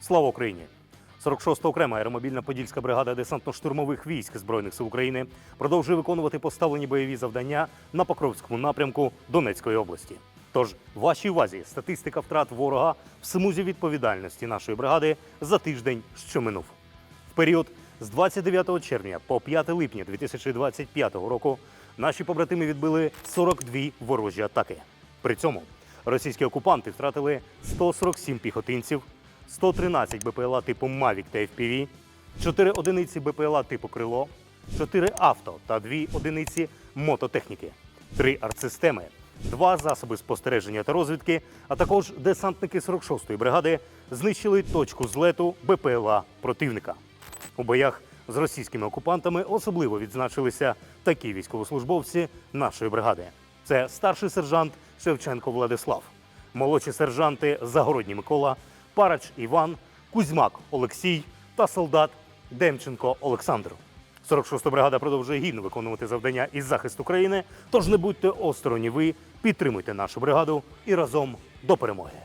Слава Україні! 46-та окрема аеромобільна подільська бригада десантно-штурмових військ Збройних сил України продовжує виконувати поставлені бойові завдання на Покровському напрямку Донецької області. Тож, вашій увазі статистика втрат ворога в смузі відповідальності нашої бригади за тиждень, що минув. В період з 29 червня по 5 липня 2025 року наші побратими відбили 42 ворожі атаки. При цьому російські окупанти втратили 147 піхотинців, 113 БПЛА типу Мавік та FPV, 4 одиниці БПЛА типу Крило, 4 авто та 2 одиниці мототехніки, 3 артсистеми, 2 засоби спостереження та розвідки, а також десантники 46-ї бригади знищили точку злету БПЛА противника. У боях з російськими окупантами особливо відзначилися такі військовослужбовці нашої бригади. Це старший сержант Шевченко Владислав, молодші сержанти Загородній Микола, Парач Іван, Кузьмак Олексій та солдат Демченко Олександр. 46-та бригада продовжує гідно виконувати завдання із захисту країни. Тож не будьте остороні ви, підтримуйте нашу бригаду і разом до перемоги.